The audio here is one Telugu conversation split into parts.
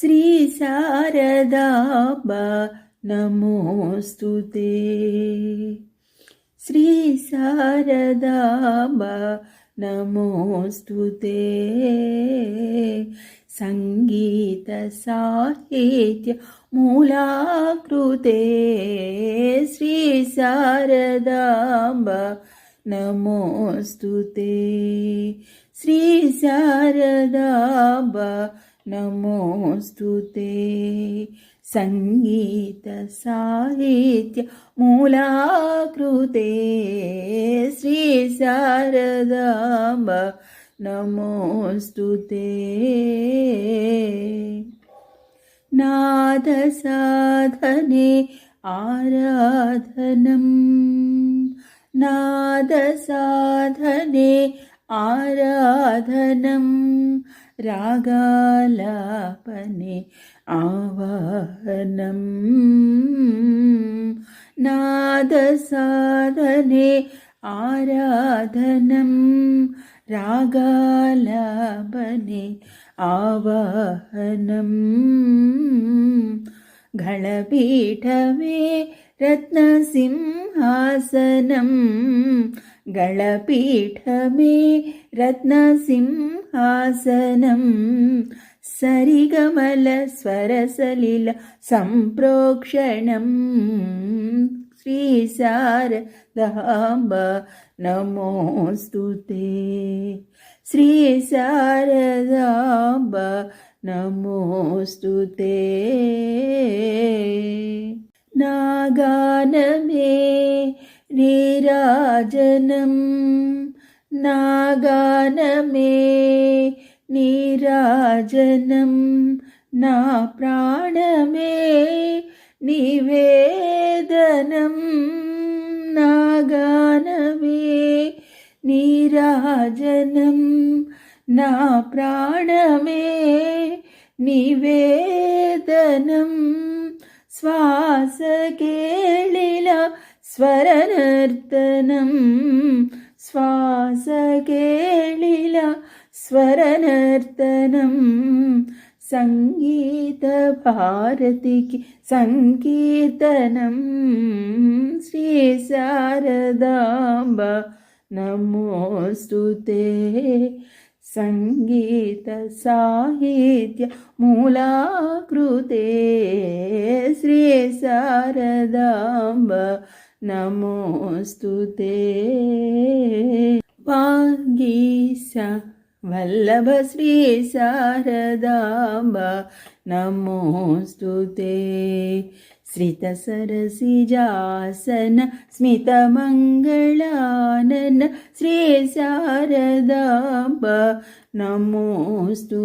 శ్రీ శారదాంబ నమోస్తు శ్రీ శారదాంబ నమోస్తు సంగీత సాహిత్య మూలాకృతే. శ్రీ శారదాంబ నమోస్తు శ్రీ శారదాంబ नमोऽस्तु ते। सङ्गीतसाहित्यमूलाकृते श्रीशारदाम्ब नमोऽस्तु ते। नादसाधने आराधनम् नादसाधने आराधनम् रागालापने आवाहनं। नादसाधने आराधनं। रागालापने आवाहनं। घणपीठमे रत्नसिंहासनम् गळपीठमे रत्नसिंहासनं सरिगमलस्वरसलिल सम्प्रोक्षणं श्रीशारदाम्ब नमोऽस्तु ते श्रीशारदाम्ब नमोऽस्तु ते नागानमे నీరాజనం నాగానమే నీరాజనం నా ప్రాణమే నివేదనం నాగానమే నీరాజనం నా ప్రాణమే నివేదనం శ్వాస स्वरनर्तनं श्वासकेलिल स्वरनर्तनं सङ्गीतभारतिकी सङ्गीर्तनं श्रीशारदाम्ब नमोऽस्तु ते। सङ्गीतसाहित्यमूलाकृते श्रीशारदाम्ब నమోస్తు వాగీశ వల్లభ శ్రీ శారదాంబ నమోస్తు శ్రిత సరసిజాసన స్మితమంగళానన శ్రీ శారదాంబ నమోస్తు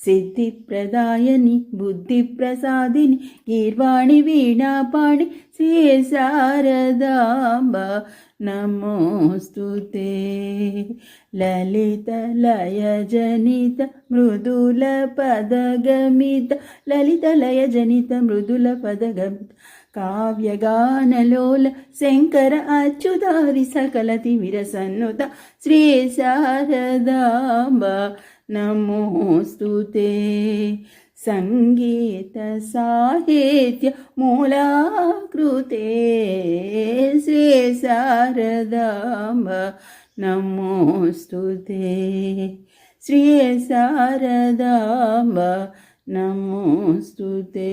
సిద్ధిప్రదాయని బుద్ధిప్రసాదిని గీర్వాణి వీణాపాణి శ్రీ శారదాంబ నమోస్తు లలిత లయ జనిత మృదుల పదగమిత లలిత లయ జనిత మృదుల పదగమిత కావ్యగానలోల శంకర అచ్యుదారి సకలతి విరసన్నుత శ్రీ శారదాంబ నమోస్తుతే సంగీత సాహిత్య మూలాకృతే శ్రీ శారదాంబ నమోస్తుతే శ్రీ శారదాంబ नमोऽस्तु ते